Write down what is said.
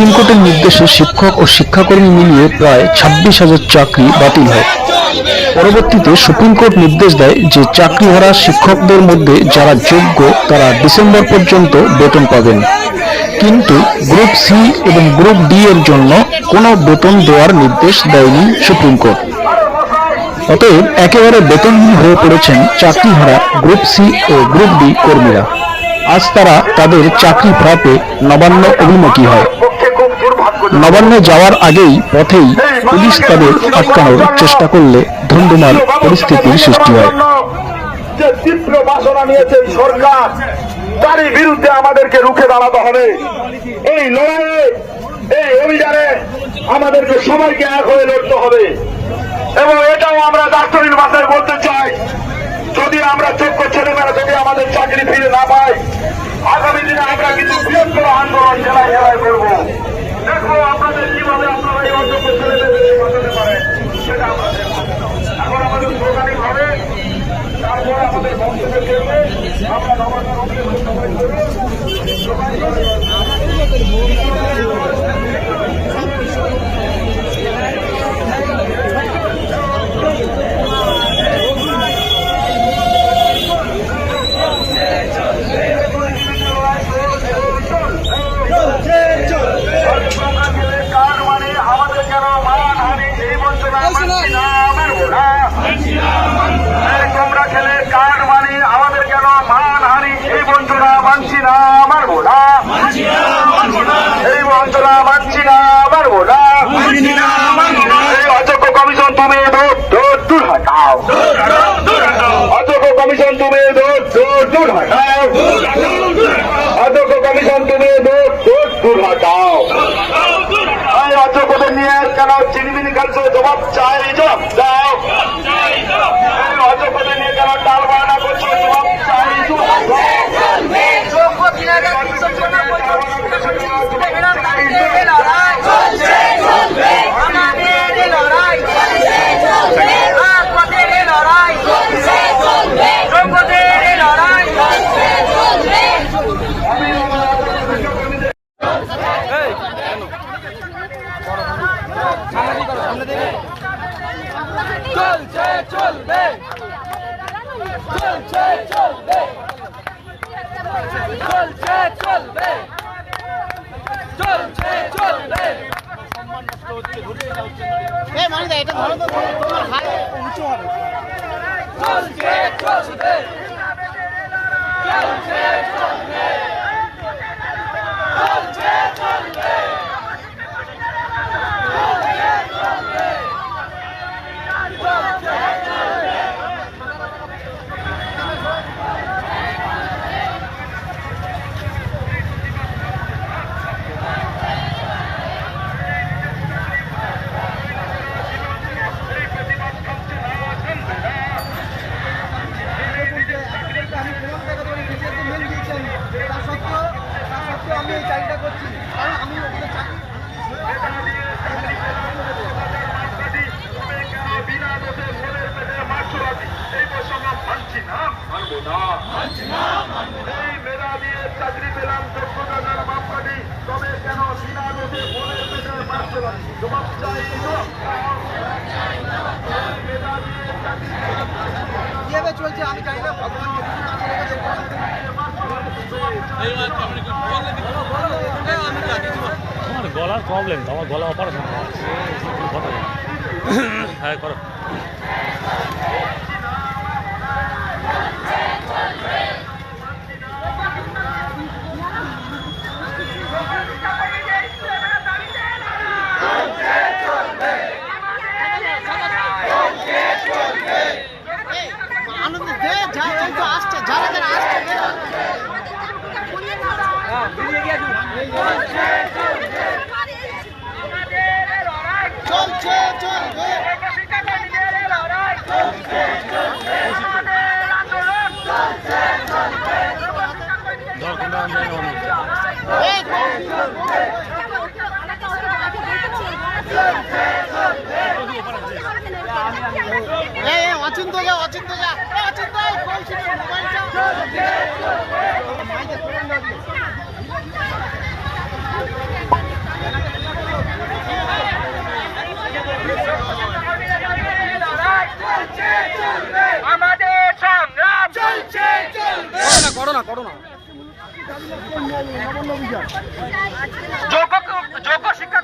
Supreme কোর্টের নির্দেশে শিক্ষক ও শিক্ষাকর্মী মিলিয়ে প্রায় ছাব্বিশ হাজার চাকরি বাতিল হয়। পরবর্তীতে সুপ্রিম কোর্ট নির্দেশ দেয় যে চাকরিহারা শিক্ষকদের মধ্যে যারা যোগ্য, তারা ডিসেম্বর পর্যন্ত বেতন পাবেন। কিন্তু গ্রুপ সি এবং গ্রুপ ডি এর জন্য কোনো বেতন দেওয়ার নির্দেশ দেয়নি সুপ্রিম কোর্ট। অতএব একেবারে বেতনহীন হয়ে পড়েছেন চাকরিহারা গ্রুপ সি ও গ্রুপ ডি কর্মীরা। আজ তারা তাদের চাকরি প্রাপে নবান্ন অভিমুখী হয়। নবান্নে যাওয়ার আগেই পথেই পুলিশ তাদের আটকানোর চেষ্টা করলে ধুমধুমার পরিস্থিতির সৃষ্টি হয়। যে তীব্র বাসনা নিয়েছে এই সরকার, তারই বিরুদ্ধে আমাদেরকে রুখে দাঁড়াতে হবে। এই লড়াইয়ে, এই অভিযানে আমাদেরকে সবাইকে এক হয়ে লড়তে হবে। এবং এটাও আমরা দার্শনিক ভাষায় বলতে চাই, যদি আমরা যোগ্য ছেলেমেয়েরা যদি আমাদের চাকরি ফিরে না পাই আগামী দিনে আমরা কিন্তু বৃহত্তর আন্দোলন জেলায় জেলায় করব। কীভাবে আপনারা এই ছেলেমেয়েদের বাঁচাতে পারেন সেটা আমাদের এখন আমাদের স্লোগানিক হবে তারপর আমাদের বক্তব্য করবে আমরা নবান্ন সবাই করব সবাই করব। কার মানে আমাদের কেন মানহানি এই বঞ্চনা মানছি না মানবো না এই তোমরা খেলে কার মানে আমাদের কেন মানহানি এই বঞ্চনা মানছি না মানবো না এই বঞ্চনা মানছি না না এই অযোগ্য কমিশন তুমি দূর হটাও। অযোগ্য কমিশন তুমি দূর হটাও। অযোগ্য কমিশন তুমি দূর হটাও। অযোগ্যদের নিয়ে কেন চিনিমিনি খেলছো জবাব চাই, জবাব দাও এই অযোগ্যদের নিয়ে কেন টাল বায়না করছ জবাব চাই জবাব দাও। চলছে চলবে চলছে চলবে চলছে চলবে। চলছে চলবে। এই মানে এটা ধরো তো। তোমার হাত উঁচু হবে চলছে চলবে। চলছে চলবে চলছে চলবে আমি প্রমাণ দেখা দেবো নিজের তো মেন দিয়েছি আমি তা সত্ত্বেও তা সত্ত্বেও আমি এই চাকরিটা করছি কারণ আমি ওখানে চাকরি বিনা দোষে ছেলের পেটে মাছরাজি এই বৈষম্য মানছি না মানবো না এই মেধা দিয়ে চাকরি পেলাম তবে কেন বিনা জবাব চাই কীভাবে চলছে? আমি জানি না ভগবান যেটুকু আছে রেখেছে আমার গলার প্রবলেম আমার গলা অপারেশন হ্যাঁ করো। অচিন্ত যা আমাদের সংগ্রাম চলছে না করো যোগ্য যোগ্য শিক্ষা